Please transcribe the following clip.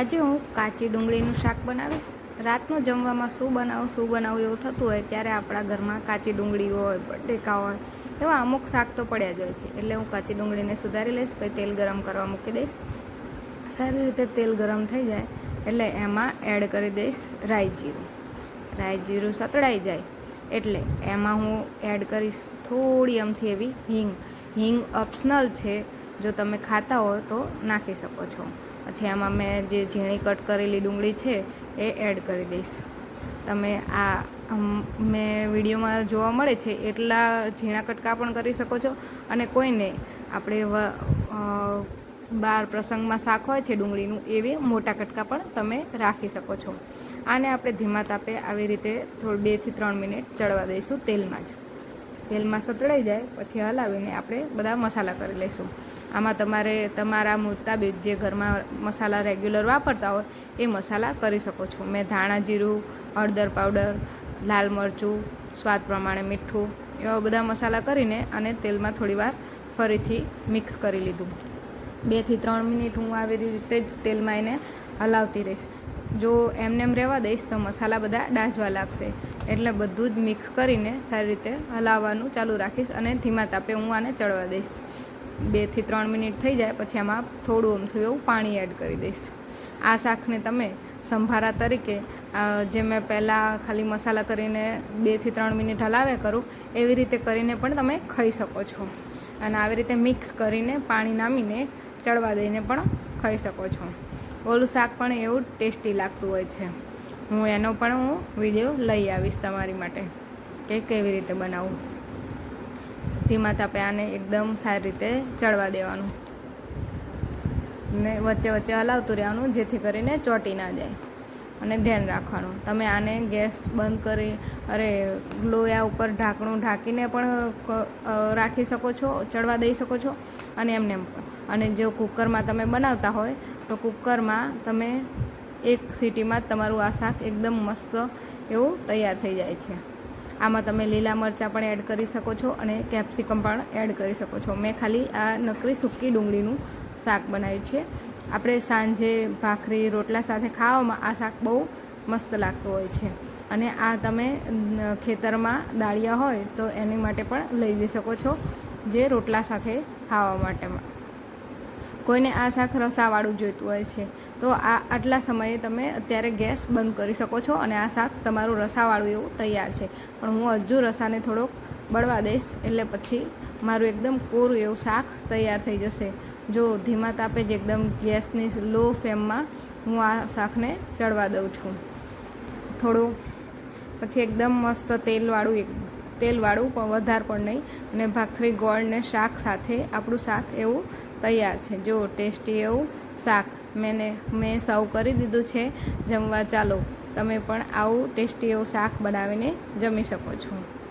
આજે હું કાચી ડુંગળીનું શાક બનાવીશ. રાતનું જમવામાં શું બનાવું શું બનાવું એવું થતું હોય ત્યારે આપણા ઘરમાં કાચી ડુંગળી હોય, બટેકા હોય, એવા અમુક શાક તો પડ્યા જ હોય છે. એટલે હું કાચી ડુંગળીને સુધારી લઈશ, પછી તેલ ગરમ કરવા મૂકી દઈશ. સારી રીતે તેલ ગરમ થઈ જાય, એટલે એમાં એડ કરી દઈશ રાઈ જીરું રાઈ જીરું સતળાઈ જાય, એટલે એમાં હું એડ કરીશ થોડી અમથી એવી હિંગ. હિંગ ઓપ્શનલ છે જો તમે ખાતા હો તો નાખી શકો છો. પછી આમાં મેં જે ઝીણી કટ કરેલી ડુંગળી છે એ એડ કરી દઈશ. તમે આ મેં વિડીયોમાં જોવા મળે છે એટલા ઝીણા કટકા પણ કરી શકો છો અને કોઈને આપણે બાર પ્રસંગમાં શાક હોય છે ડુંગળીનું, એવી મોટા કટકા પણ તમે રાખી શકો છો. આને આપણે ધીમા તાપે આવી રીતે થોડી બેથી ત્રણ મિનિટ ચડવા દઈશું તેલમાં જ. તેલમાં સતળાઈ જાય, પછી હલાવીને આપણે બધા મસાલા કરી લઈશું. આમાં તમારે તમારા મુતાબિક જે ઘરમાં મસાલા રેગ્યુલર વાપરતા હોય, એ મસાલા કરી શકો છો. મેં ધાણા જીરું, હળદર પાવડર, લાલ મરચું, સ્વાદ પ્રમાણે મીઠું, એવા બધા મસાલા કરીને અને તેલમાં થોડીવાર ફરીથી મિક્સ કરી લીધું. બેથી ત્રણ મિનિટ હું આવી રીતે જ તેલમાં એને હલાવતી રહીશ. જો એમનેમ રહેવા દઈશ તો મસાલા બધા ડાજવા લાગશે. એટલે બધું જ મિક્સ કરીને સારી રીતે હલાવવાનું ચાલુ રાખીશ અને ધીમા તાપે હું આને ચડવા દઈશ. બેથી ત્રણ મિનિટ થઈ જાય પછી આમાં થોડું અમથું એવું પાણી એડ કરી દઈશ. આ શાકને તમે સંભારા તરીકે જે મેં પહેલાં ખાલી મસાલા કરીને બેથી ત્રણ મિનિટ હલાવે કરું, એવી રીતે કરીને પણ તમે ખાઈ શકો છો. અને આવી રીતે મિક્સ કરીને પાણી નામીને ચડવા દઈને પણ ખાઈ શકો છો. ઓલું શાક પણ એવું ટેસ્ટી લાગતું હોય છે. હું એનો પણ હું વીડિયો લઈ આવીશ તમારી માટે કે કેવી રીતે બનાવવું ધીમા તાપે આને એકદમ સારી રીતે ચડવા દેવાનું. ને વચ્ચે વચ્ચે હલાવતું રહેવાનું જેથી કરીને ચોંટી ના જાય. અને ધ્યાન રાખવાનું. તમે આને ગેસ બંધ કરી, અરે લોયા ઉપર ઢાંકણું ઢાંકીને પણ રાખી શકો છો, ચડવા દઈ શકો છો. અને એમને અને જો કુકરમાં તમે બનાવતા હોય, તો કુકરમાં તમે એક સીટીમાં તમારું આ શાક એકદમ મસ્ત એવું તૈયાર થઈ જાય છે. આમાં તમે લીલા મરચાં પણ એડ કરી શકો છો અને કેપ્સિકમ પણ એડ કરી શકો છો. મેં ખાલી આ નકરી સૂકી ડુંગળીનું શાક બનાવ્યું છે. આપણે સાંજે ભાખરી, રોટલા સાથે ખાવામાં આ શાક બહુ મસ્ત લાગતું હોય છે. અને આ તમે ખેતરમાં દાળિયા હોય તો એની માટે પણ લઈ જઈ શકો છો જે રોટલા સાથે ખાવા માટેમાં. કોઈને આ શાક રસાવાળું જોઈતું હોય છે, તો આ આટલા સમયે તમે અત્યારે ગેસ બંધ કરી શકો છો અને આ શાક તમારું રસાવાળું એવું તૈયાર છે. પણ હું હજુ રસાને થોડોક બળવા દઈશ, એટલે પછી મારું એકદમ કોરું એવું શાક તૈયાર થઈ જશે. જો ધીમા તાપે જ એકદમ ગેસની લો ફ્લેમમાં હું આ શાકને ચડવા દઉં છું. થોડું પછી એકદમ મસ્ત તેલવાળું એક તેલવાળું પણ વધારે પણ નહીં. અને ભાખરી, ગોળ ને શાક સાથે આપણું શાક એવું તૈયાર છે. જો ટેસ્ટી એવું શાક મેને મેં સર્વ કરી દીધું છે. જમવા ચાલો. તમે પણ આવું ટેસ્ટી એવું શાક બનાવીને જમી શકો છો.